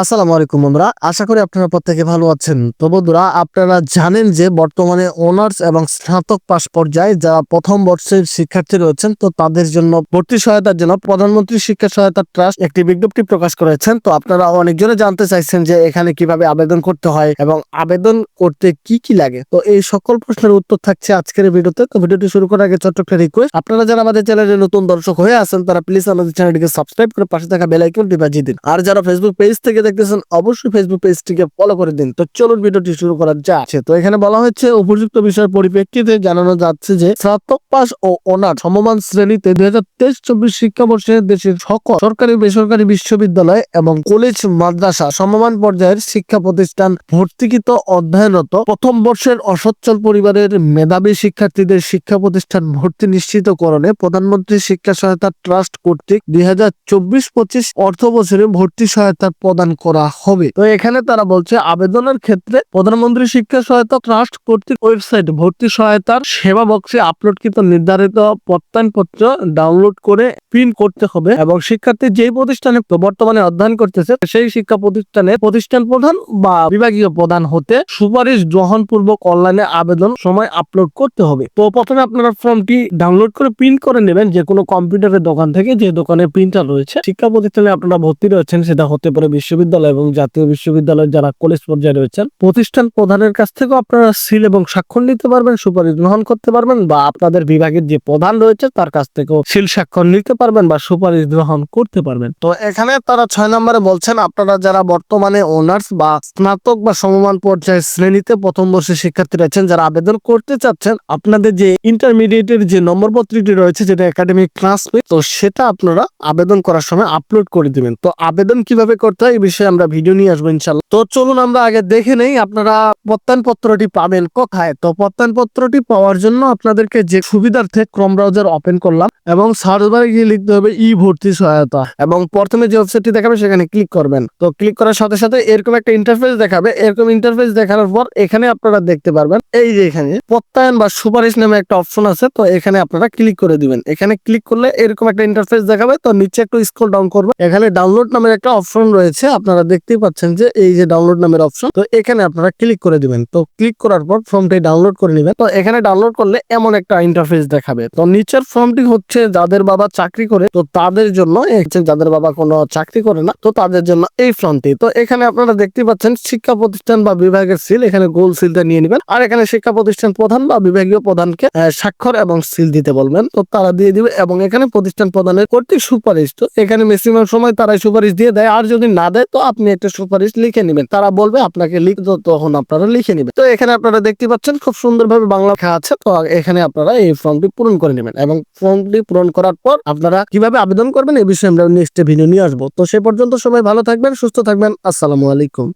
আসসালামু আলাইকুম বন্ধুরা, আশা করি আপনারা প্রত্যেকে ভালো আছেন। তো বন্ধুরা, আপনারা জানেন যে বর্তমানে অনার্স এবং স্নাতক পাস পর্যায়ে যারা প্রথম বর্ষের শিক্ষার্থী রয়েছেন, তো তাদের জন্য ভর্তি সহায়তার জন্য প্রধানমন্ত্রী শিক্ষা সহায়তা ট্রাস্ট একটি বিজ্ঞপ্তি প্রকাশ করেছেন। তো আপনারা অনেকজনে জানতে চাইছেন যে এখানে কীভাবে আবেদন করতে হয় এবং আবেদন করতে কি কি লাগে। তো এই সকল প্রশ্নের উত্তর থাকছে আজকের ভিডিওতে। তো ভিডিওটি শুরু করার আগে ছোট্ট একটা রিকোয়েস্ট আপনারা যারা আমাদের চ্যানেলে নতুন দর্শক হয়ে আছেন, তারা প্লিজ আমাদের চ্যানেলটিকে সাবস্ক্রাইব করে পাশে থাকা বেল আইকনটি বাজিয়ে দিন। আর যারা ফেসবুক পেজ থেকে দেখতেছেন, অবশ্যই ফেসবুক পেজটিকে ফলো করে দিন। তো চলুন ভিডিওটি শুরু করা যাচ্ছে তো এখানে বলা হচ্ছে উপযুক্ত বিষয়ের পরিপ্রেক্ষিতে জানানো যাচ্ছে যে, স্নাতক পাস ও অনার সমমান শ্রেণীতে দুই হাজার তেইশ চব্বিশ শিক্ষাবর্ষে দেশের সকল সরকারি, বেসরকারি বিশ্ববিদ্যালয় এবং কলেজ, মাদ্রাসা সমমান পর্যায়ের শিক্ষা প্রতিষ্ঠান ভর্তিকৃত অধ্যয়নরত প্রথম বর্ষের অসচ্ছল পরিবারের মেধাবী শিক্ষার্থীদের শিক্ষা প্রতিষ্ঠান ভর্তি নিশ্চিতকরণে প্রধানমন্ত্রী শিক্ষা সহায়তা ট্রাস্ট কর্তৃক দুই হাজার চব্বিশ পঁচিশ অর্থ বছরে ভর্তি সহায়তা প্রদান করা হবে। তো এখানে তারা বলছে, আবেদনের ক্ষেত্রে প্রধানমন্ত্রী শিক্ষা সহায়তা ট্রাস্ট কর্তৃক ওয়েবসাইট ভর্তি সহায়তার সেবা বক্সে আপলোডকৃত নির্ধারিত প্রত্যয়নপত্র ডাউনলোড করে প্রিন্ট করতে হবে এবং শিক্ষার্থী যে প্রতিষ্ঠানে বর্তমানে অধ্যয়ন করতেছে, সেই শিক্ষা প্রতিষ্ঠানে প্রতিষ্ঠান প্রধান বা বিভাগীয় প্রধান হতে সুপারিশ গ্রহণ পূর্বক অনলাইনে আবেদন সময় আপলোড করতে হবে। তো প্রথমে আপনারা ফর্মটি ডাউনলোড করে প্রিন্ট করে নেবেন যে কোনো কম্পিউটারের দোকান থেকে যে দোকানে প্রিন্টার রয়েছে। শিক্ষা প্রতিষ্ঠানে আপনারা ভর্তি রয়েছেন, সেটা হতে পারে বিশ্ববিদ্যালয় এবং জাতীয় বিশ্ববিদ্যালয় যারা কলেজ পর্যায়ে রয়েছেন, প্রতিষ্ঠান প্রধানের কাছ থেকেও আপনারা সিল এবং স্বাক্ষর নিতে পারবেন, সুপারিশ গ্রহণ করতে পারবেন বা আপনাদের বিভাগের যে প্রধান রয়েছে তার কাছ থেকেও সিল স্বাক্ষর নিতে পারবেন বা সুপারিশ গ্রহণ করতে পারবেন। তো এখানে তারা ছয় নম্বরে বলছেন, আপনারা যারা বর্তমানে অনার্স বা স্নাতক বা সমমান পর্যায়ের শ্রেণীতে প্রথম বর্ষের শিক্ষার্থী রয়েছেন, যারা আবেদন করতে চাচ্ছেন, আপনাদের যে ইন্টারমিডিয়েটের যে নম্বর পত্রটি রয়েছে যেটা একাডেমিক ক্লাস তো সেটা আপনারা আবেদন করার সময় আপলোড করে দিবেন। তো আবেদন কীভাবে করতে হয় বিষয়ে আমরা ভিডিও নিয়ে আসব ইনশাল্লাহ তো চলুন আমরা আগে দেখে নেই আপনারা প্রত্যয়ন পত্রটি পাবেন কোথায়। তো প্রত্যয়ন পত্রটি পাওয়ার জন্য আপনাদেরকে যে সুবিধার্থে ক্রম ব্রাউজার ওপেন করলাম এবং সার্চ বারে গিয়ে লিখতে হবে ই ভর্তি সহায়তা এবং প্রথমে যে ওয়েবসাইটটি দেখাবে সেখানে ক্লিক করবেন। তো ক্লিক করার সাথে সাথে এরকম একটা ইন্টারফেস দেখাবে। এরকম ইন্টারফেস দেখানোর পর এখানে আপনারা দেখতে পারবেন এই যে এখানে প্রত্যয়ন বা সুপারিশ নামে একটা অপশন আছে। তো এখানে আপনারা ক্লিক করে দিবেন। এখানে ক্লিক করলে এরকম একটা ইন্টারফেস দেখাবে। তো নিচে একটু স্ক্রল ডাউন করবে এখানে ডাউনলোড নামের একটা অপশন রয়েছে। আপনারা দেখতেই পাচ্ছেন যে এই যে ডাউনলোড নামের অপশন তো এখানে আপনারা ক্লিক করে দিবেন। তো ক্লিক করার পর ফর্মটি ডাউনলোড করে নেবেন। তো এখানে ডাউনলোড করলে এমন একটা ইন্টারফেস দেখাবে। তো নিচের ফর্মটি হচ্ছে যাদের বাবা চাকরি করে, তো তাদের জন্য যাদের বাবা কোনো চাকরি করে না, তো তাদের জন্য এই ফর্মটি তো এখানে আপনারা দেখতে পাচ্ছেন শিক্ষা প্রতিষ্ঠান বা বিভাগের সিল এখানে গোল সিলটা নিয়ে নেবেন। আর এখানে শিক্ষা প্রতিষ্ঠান প্রধান বা বিভাগীয় প্রধানকে স্বাক্ষর এবং সিল দিতে বলবেন। তো তারা দিয়ে দিবে এবং এখানে প্রতিষ্ঠান প্রধানের কর্তৃক সুপারিশ। তো এখানে ম্যাক্সিমাম সময় তারাই সুপারিশ দিয়ে দেয়। আর যদি না দেয় তো আপনি একটা সুপারিশ লিখে নেবেন। তারা বলবে, আপনাকে লিখতো তখন আপনারা লিখে নেবেন। তো এখানে আপনারা দেখতে পাচ্ছেন, খুব সুন্দরভাবে বাংলা লেখা আছে। তো এখানে আপনারা এই ফর্মটি পূরণ করে নেবেন এবং ফর্মটি পূরণ করার পর আপনারা কীভাবে আবেদন করবেন এই বিষয়ে আমরা নেক্সট ভিডিও নিয়ে আসব। তো সে পর্যন্ত সবাই ভালো থাকবেন, সুস্থ থাকবেন। আসসালামু আলাইকুম।